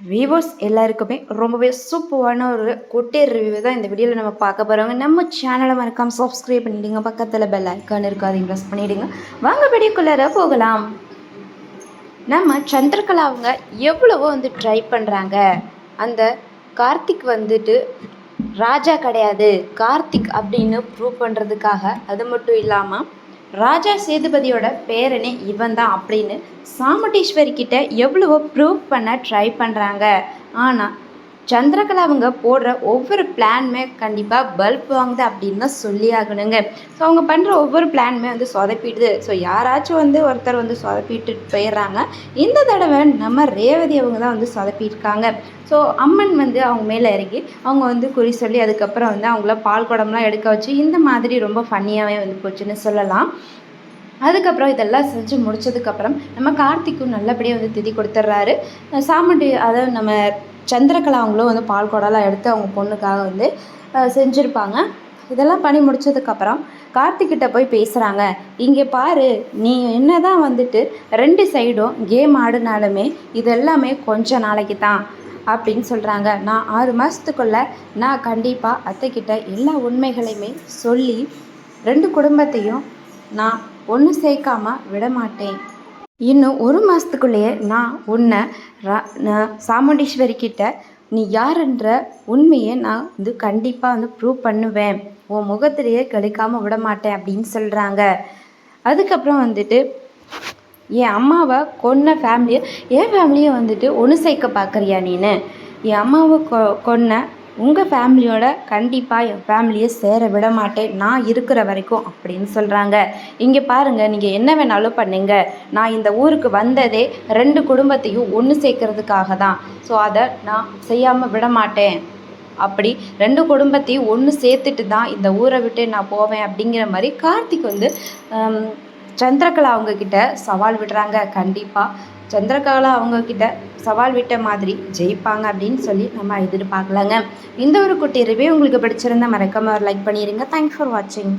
விவோஸ் எல்லாருக்குமே ரொம்பவே சூப்பரான ஒரு குட்டி ரிவ்யூ தான் இந்த வீடியோவில் நம்ம பார்க்க போகிறவங்க நம்ம சேனலை மறக்காமல் சப்ஸ்கிரைப் பண்ணிடுங்க. பக்கத்தில் பெல் ஐக்கான் இருக்கு அதை ப்ரெஸ் பண்ணிவிடுங்க வாங்க வீடியோக்குள்ளார போகலாம். நம்ம சந்திரகலா அவங்க எவ்வளவோ வந்து ட்ரை பண்ணுறாங்க அந்த கார்த்திக் வந்துட்டு ராஜா கிடையாது. கார்த்திக் அப்படின்னு ப்ரூவ் பண்ணுறதுக்காக அது மட்டும் இல்லாமல் ராஜா சேதுபதியோட பேரனே இவன் தான் அப்படின்னு சாமுண்டீஸ்வரி கிட்ட எவ்வளவோ ப்ரூவ் பண்ண ட்ரை பண்ணுறாங்க ஆனால் சந்திரகலா அவங்க போடுற ஒவ்வொரு பிளானுமே கண்டிப்பாக பல்ப் வாங்குது அப்படின்னு தான் சொல்லி ஆகணுங்க. ஸோ அவங்க பண்ணுற ஒவ்வொரு பிளானுமே வந்து சொதப்பிடுது. ஸோ யாராச்சும் வந்து ஒருத்தர் வந்து சொதப்பிட்டு போயிடுறாங்க. இந்த தடவை நம்ம ரேவதி அவங்க தான் வந்து சொதப்பியிருக்காங்க. ஸோ அம்மன் வந்து அவங்க மேலே இறங்கி அவங்க வந்து குறி சொல்லி அதுக்கப்புறம் வந்து அவங்கள பால் குடம்லாம் எடுக்க வச்சு இந்த மாதிரி ரொம்ப ஃபன்னியாகவே வந்து போச்சுன்னு சொல்லலாம். அதுக்கப்புறம் இதெல்லாம் செஞ்சு முடிச்சதுக்கப்புறம் நம்ம கார்த்திக்கும் நல்லபடியாக வந்து திதி கொடுத்துட்றாரு. சாமுண்டி அதாவது நம்ம சந்திரகலா அவங்களும் வந்து பால் எடுத்து அவங்க பொண்ணுக்காக வந்து செஞ்சுருப்பாங்க. இதெல்லாம் பண்ணி முடிச்சதுக்கப்புறம் கார்த்திக்கிட்ட போய் பேசுகிறாங்க இங்கே பாரு நீ என்ன தான் வந்துட்டு ரெண்டு சைடும் கேம் ஆடினாலுமே இது எல்லாமே கொஞ்ச நாளைக்கு தான் அப்படின்னு சொல்கிறாங்க நான் ஆறு மாதத்துக்குள்ளே நான் கண்டிப்பாக அத்தைக்கிட்ட எல்லா உண்மைகளையுமே சொல்லி ரெண்டு குடும்பத்தையும் நான் ஒன்று சேர்க்காமல் விட மாட்டேன் இன்னும் ஒரு மாதத்துக்குள்ளேயே நான் உன்னை நான் சாமுண்டீஸ்வரி கிட்ட நீ யாருன்ற உண்மையை நான் வந்து கண்டிப்பாக வந்து ப்ரூவ் பண்ணுவேன். உன் முகத்திலேயே கழிக்காமல் விட மாட்டேன் அப்படின்னு சொல்கிறாங்க அதுக்கப்புறம் வந்துட்டு என் அம்மாவை கொன்ன ஃபேமிலியை என் ஃபேமிலியை வந்துட்டு ஒன்று சேர்க்க பார்க்குறியா நீனு? என் அம்மாவை கொ கொன்ன உங்கள் ஃபேமிலியோட கண்டிப்பாக என் ஃபேமிலியை சேர விட மாட்டேன் நான் இருக்கிற வரைக்கும் அப்படின்னு சொல்கிறாங்க இங்கே பாருங்கள் நீங்கள் என்ன வேணாலும் பண்ணுங்க. நான் இந்த ஊருக்கு வந்ததே ரெண்டு குடும்பத்தையும் ஒன்று சேர்க்கறதுக்காக தான். ஸோ அதை நான் செய்யாமல் விட மாட்டேன் அப்படி ரெண்டு குடும்பத்தையும் ஒன்று சேர்த்துட்டு தான் இந்த ஊரை விட்டு நான் போவேன் அப்படிங்கிற மாதிரி கார்த்திக் வந்து சந்திரகலா அவங்கக்கிட்ட சவால் விடுறாங்க. கண்டிப்பாக சந்திரகலா அவங்க கிட்ட சவால் விட்ட மாதிரி ஜெயிப்பாங்க அப்படின்னு சொல்லி நம்ம எதிர்பார்க்கலாங்க. இந்த ஒரு குட்டி ரிவ்யூ உங்களுக்கு பிடிச்சிருந்தா மறக்காமல் ஒரு லைக் பண்ணிடுங்க தேங்க்ஸ் ஃபார் வாட்சிங்